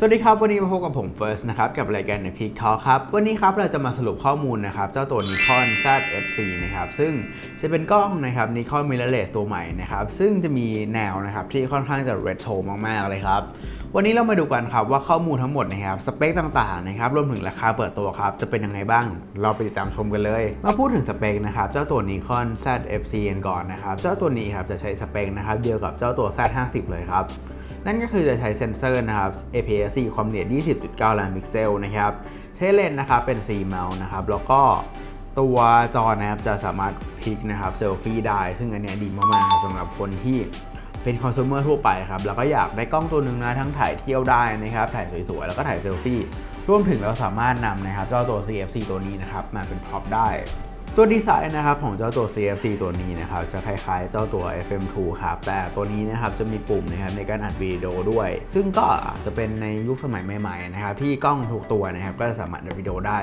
สวัสดีครับ วันนี้มาพบกับผมเฟิร์สนะครับ กับรายการในพีคทอครับ วันนี้ครับเราจะมาสรุปข้อมูลนะครับ เจ้าตัว Nikon ZF4 นะครับ ซึ่งจะเป็นกล้องนะครับ Nikon mirrorless ตัวใหม่นะครับ ซึ่งจะมีแนวนะครับ ที่ค่อนข้างจะ retro มากๆเลยครับ วันนี้เรามาดูกันครับว่าข้อมูลทั้งหมดนะครับ สเปคต่างๆนะครับ รวมถึงราคาเปิดตัวครับ จะเป็นยังไงบ้าง เราไปติดตามชมกันเลย มาพูดถึงสเปคนะครับเจ้าตัว Nikon ZF4 กันก่อนนะครับเจ้าตัวนี้ครับจะใช้สเปคนะครับเดียวกับเจ้าตัว Z50 เลยครับ นั่นก็คือจะใช้เซนเซอร์นะครับ APS-C ความละเอียด 20.9 ล้านพิกเซลนะครับ ใช้เลนส์นะครับเป็น C mount นะครับ แล้วก็ตัวจอนะครับจะสามารถพลิกนะครับเซลฟี่ได้ ซึ่งอันนี้ดีมากๆสำหรับคนที่เป็นคอน sumer ทั่วไปครับ แล้วก็อยากได้กล้องตัวหนึ่งนะทั้งถ่ายเที่ยวได้นะครับ ถ่ายสวยๆ แล้วก็ถ่ายเซลฟี่ รวมถึงเราสามารถนำนะครับเจ้าตัว CFC ตัวนี้นะครับมาเป็นพร็อพได้ ตัวดีไซน์นะครับของเจ้าตัว CFC ตัวนี้นะครับจะคล้ายๆเจ้าตัว FM2 ครับแต่ตัวนี้นะครับจะมีปุ่มนะครับในการอัดวิดีโอด้วย ซึ่งก็จะเป็นในยุคสมัยใหม่ๆนะครับที่กล้องทุกตัวนะครับก็จะสามารถอัดวิดีโอได้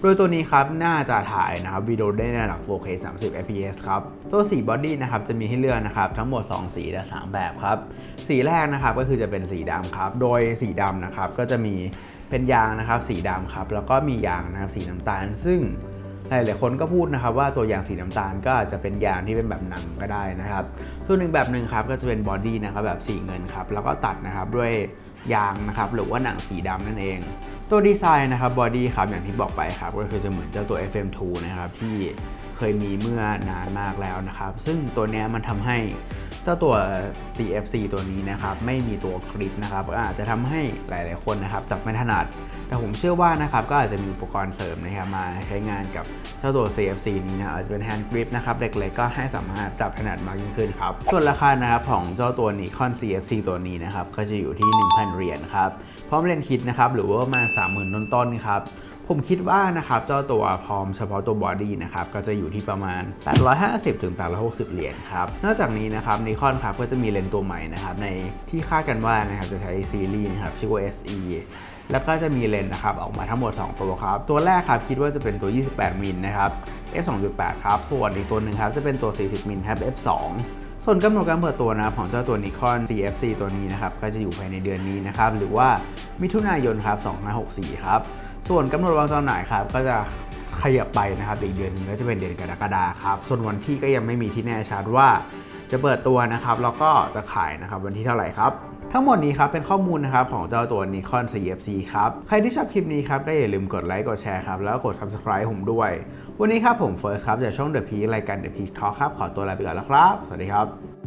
โดยตัวนี้ครับน่าจะถ่ายนะครับวิดีโอได้ในระดับ 4K 30 fps ครับตัวสีบอดี้นะครับจะมีให้เลือกนะครับทั้งหมด 2 สีและ 3 แบบครับสีแรกนะครับก็คือจะเป็นสีดำครับโดยสีดำนะครับก็จะมีเป็นยางนะครับสีดำครับแล้วก็มียางนะครับสีน้ำตาลซึ่ง หลายๆคนก็พูดนะครับว่าตัวยางสีน้ำตาลก็อาจจะเป็นยางที่เป็นแบบหนังก็ได้นะครับ ส่วนหนึ่งแบบหนึ่งครับก็จะเป็นบอดี้นะครับแบบสีเงินครับแล้วก็ตัดนะครับด้วยยางนะครับหรือว่าหนังสีดำนั่นเอง ตัวดีไซน์นะครับบอดี้ครับอย่างที่บอกไปครับก็คือจะเหมือนเจ้าตัว FM2 นะครับที่เคยมีเมื่อนานมากแล้วนะครับ ซึ่งตัวนี้มันทำให้ จ้าตัว CFC ตัวนี้นะครับไม่มีตัวกริปนะครับก็อาจจะทำให้หลาย ๆ คนนะครับจับไม่ถนัด แต่ผมเชื่อว่านะครับก็อาจจะมีอุปกรณ์เสริมนะครับมาใช้งานกับเจ้าตัว CFC นี้นะอาจจะเป็น hand grip นะครับเล็ก ๆ ก็ให้สามารถจับถนัดมากยิ่งขึ้นครับ ส่วนราคานะครับของเจ้าตัว Nikon CFC ตัวนี้นะครับก็จะอยู่ที่ 1,000 เหรียญครับพร้อมเลนส์คิดนะครับหรือว่ามา 30,000 ต้น ๆ ครับ ผมคิดว่านะครับเจ้าตัวพร้อมเฉพาะตัวบอดี้นะครับก็จะอยู่ที่ประมาณ 850ถึง860 เหรียญครับ นอกจากนี้นะครับนิคอนครับก็จะมีเลนส์ตัวใหม่นะครับในที่คาดกันว่านะครับจะใช้ซีรีส์นะครับชื่อว่า SE แล้วก็จะมีเลนส์นะครับออกมาทั้งหมด 2 ตัวครับ ตัวแรกครับคิดว่าจะเป็นตัว 28 มิลนะครับ f 2.8 ครับ ส่วนอีกตัวหนึ่งครับจะเป็นตัว 40 มิลครับ f 2ส่วนกำหนดการเปิดตัวนะครับของเจ้าตัว Nikon CFC ตัวนี้นะครับก็จะอยู่ภายในเดือนนี้นะครับหรือว่ามิถุนายนครับ2564 ครับ ส่วนกำหนดวางจำหน่ายครับก็จะขยับไปนะครับอีกเดือนนึงก็จะเป็นเดือนกรกฎาคมครับ ส่วนวันที่ก็ยังไม่มีที่แน่ชัดว่าจะเปิดตัวนะครับแล้วก็จะขายนะครับวันที่เท่าไหร่ครับ ทั้งหมดนี้ครับเป็นข้อมูลนะครับของเจ้าตัว Nikon CFC ครับใครที่ชอบคลิปนี้ครับก็อย่าลืมกดไลค์กดแชร์ครับแล้วก็กด subscribe ผมด้วย วันนี้ครับผมเฟิร์สครับจากช่อง The Peak รายการ The Peak Talk ครับขอตัวลาไปก่อนแล้วครับ สวัสดีครับ